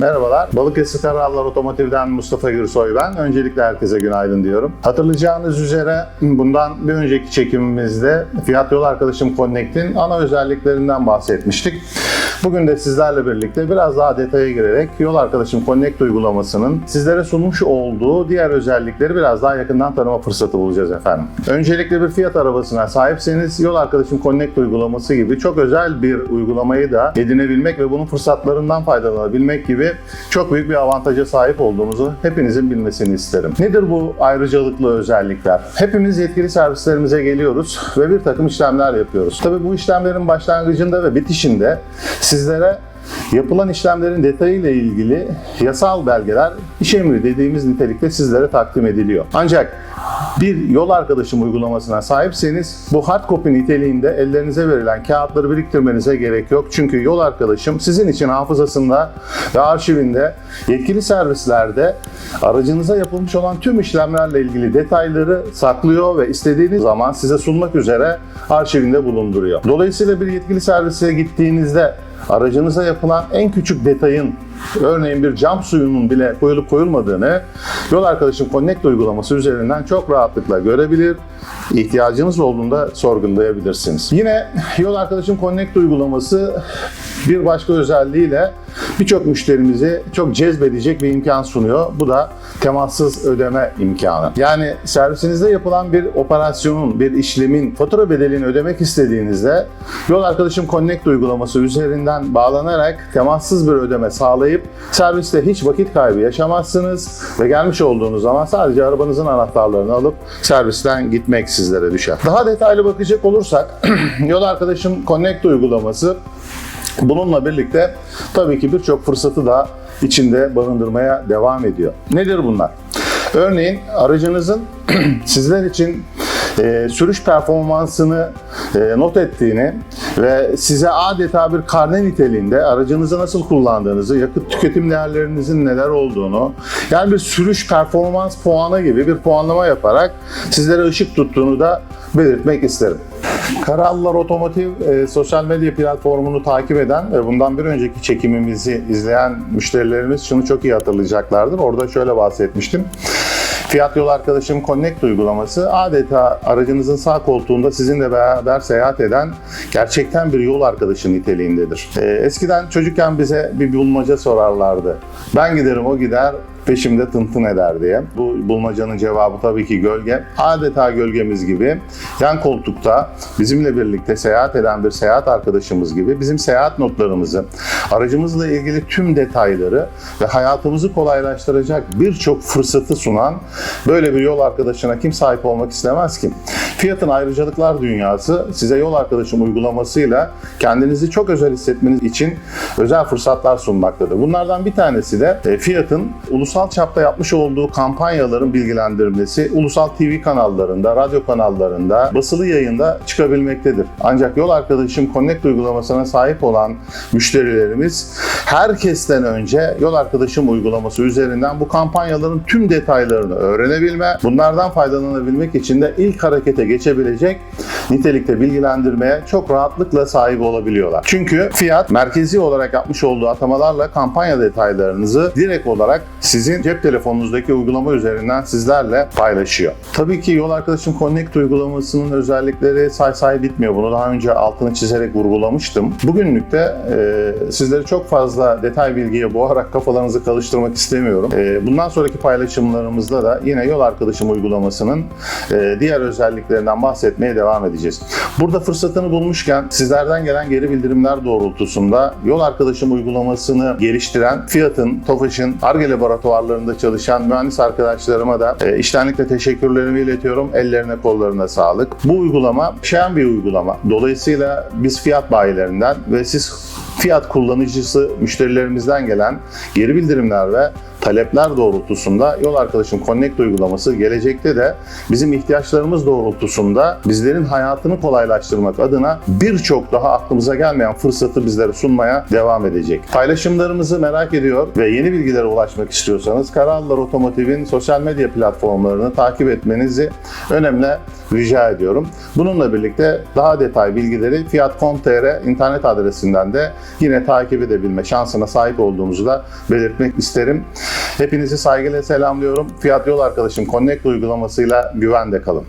Merhabalar. Balıkesir Kararlar Otomotiv'den Mustafa Gürsoy ben. Öncelikle herkese günaydın diyorum. Hatırlayacağınız üzere bundan bir önceki çekimimizde Fiyat Yol Arkadaşım Connect'in ana özelliklerinden bahsetmiştik. Bugün de sizlerle birlikte biraz daha detaya girerek Yol Arkadaşım Connect uygulamasının sizlere sunmuş olduğu diğer özellikleri biraz daha yakından tanıma fırsatı bulacağız efendim. Öncelikle bir fiyat arabasına sahipseniz Yol Arkadaşım Connect uygulaması gibi çok özel bir uygulamayı da edinebilmek ve bunun fırsatlarından faydalanabilmek gibi çok büyük bir avantaja sahip olduğumuzu hepinizin bilmesini isterim. Nedir bu ayrıcalıklı özellikler? Hepimiz yetkili servislerimize geliyoruz ve bir takım işlemler yapıyoruz. Tabii bu işlemlerin başlangıcında ve bitişinde sizlere yapılan işlemlerin detayıyla ilgili yasal belgeler iş emri dediğimiz nitelikte sizlere takdim ediliyor. Ancak bir yol arkadaşım uygulamasına sahipseniz bu hard copy niteliğinde ellerinize verilen kağıtları biriktirmenize gerek yok. Çünkü yol arkadaşım sizin için hafızasında ve arşivinde yetkili servislerde aracınıza yapılmış olan tüm işlemlerle ilgili detayları saklıyor ve istediğiniz zaman size sunmak üzere arşivinde bulunduruyor. Dolayısıyla bir yetkili servise gittiğinizde aracınıza yapılan en küçük detayın örneğin bir cam suyunun bile koyulup koyulmadığını yol arkadaşım Connect uygulaması üzerinden çok rahatlıkla görebilir. ihtiyacınız olduğunda sorgulayabilirsiniz. Yine yol arkadaşım Connect uygulaması bir başka özelliğiyle birçok müşterimizi çok cezbedecek bir imkan sunuyor. Bu da temassız ödeme imkanı. Yani servisinizde yapılan bir operasyonun, bir işlemin fatura bedelini ödemek istediğinizde yol arkadaşım Connect uygulaması üzerinden bağlanarak temassız bir ödeme sağlayıp serviste hiç vakit kaybı yaşamazsınız ve gelmiş olduğunuz zaman sadece arabanızın anahtarlarını alıp servisten gitmek sizlere düşer. Daha detaylı bakacak olursak yol arkadaşım Connect uygulaması Bununla birlikte tabii ki birçok fırsatı da içinde barındırmaya devam ediyor. Nedir bunlar? Örneğin aracınızın sizler için e, sürüş performansını e, not ettiğini ve size adeta bir karne niteliğinde aracınızı nasıl kullandığınızı, yakıt tüketim değerlerinizin neler olduğunu, yani bir sürüş performans puanı gibi bir puanlama yaparak sizlere ışık tuttuğunu da belirtmek isterim. Karallar Otomotiv e, sosyal medya platformunu takip eden ve bundan bir önceki çekimimizi izleyen müşterilerimiz şunu çok iyi hatırlayacaklardır. Orada şöyle bahsetmiştim. Fiyat Yol Arkadaşım Connect uygulaması adeta aracınızın sağ koltuğunda sizinle beraber seyahat eden gerçekten bir yol arkadaşı niteliğindedir. E, eskiden çocukken bize bir bulmaca sorarlardı. Ben giderim o gider, peşimde tıntın eder diye. Bu bulmacanın cevabı tabii ki gölge. Adeta gölgemiz gibi yan koltukta bizimle birlikte seyahat eden bir seyahat arkadaşımız gibi bizim seyahat notlarımızı, aracımızla ilgili tüm detayları ve hayatımızı kolaylaştıracak birçok fırsatı sunan böyle bir yol arkadaşına kim sahip olmak istemez ki? Fiyatın ayrıcalıklar dünyası size yol arkadaşım uygulamasıyla kendinizi çok özel hissetmeniz için özel fırsatlar sunmaktadır. Bunlardan bir tanesi de e, Fiat'ın ulusal çapta yapmış olduğu kampanyaların bilgilendirilmesi ulusal TV kanallarında, radyo kanallarında, basılı yayında çıkabilmektedir. Ancak yol arkadaşım Connect uygulamasına sahip olan müşterilerimiz herkesten önce yol arkadaşım uygulaması üzerinden bu kampanyaların tüm detaylarını öğrenebilme, bunlardan faydalanabilmek için de ilk harekete geçebilecek nitelikte bilgilendirmeye çok rahatlıkla sahip olabiliyorlar. Çünkü Fiat merkezi olarak yapmış olduğu atamalarla kampanya detaylarınızı direkt olarak sizin cep telefonunuzdaki uygulama üzerinden sizlerle paylaşıyor. Tabii ki yol arkadaşım Connect uygulamasının özellikleri say say bitmiyor. Bunu daha önce altını çizerek vurgulamıştım. Bugünlük de e, sizleri çok fazla detay bilgiye boğarak kafalarınızı karıştırmak istemiyorum. E, bundan sonraki paylaşımlarımızda da yine yol arkadaşım uygulamasının e, diğer özelliklerinden bahsetmeye devam edeceğiz. Burada fırsatını bulmuşken sizlerden gelen geri bildirimler doğrultusunda yol arkadaşım uygulamasını geliştiren Fiat'ın, Tofaş'ın ARGE laboratuvarlarında çalışan mühendis arkadaşlarıma da e, içtenlikle teşekkürlerimi iletiyorum. Ellerine kollarına sağlık. Bu uygulama şen bir uygulama. Dolayısıyla biz Fiat bayilerinden ve siz Fiat kullanıcısı müşterilerimizden gelen geri bildirimler ve talepler doğrultusunda Yol Arkadaşım Connect uygulaması gelecekte de bizim ihtiyaçlarımız doğrultusunda bizlerin hayatını kolaylaştırmak adına birçok daha aklımıza gelmeyen fırsatı bizlere sunmaya devam edecek. Paylaşımlarımızı merak ediyor ve yeni bilgilere ulaşmak istiyorsanız Karahanlılar Otomotiv'in sosyal medya platformlarını takip etmenizi önemli rica ediyorum. Bununla birlikte daha detay bilgileri fiyat.com.tr internet adresinden de yine takip edebilme şansına sahip olduğumuzu da belirtmek isterim. Hepinizi saygıyla selamlıyorum. Fiyat Yol Arkadaşım Connect uygulamasıyla güvende kalın.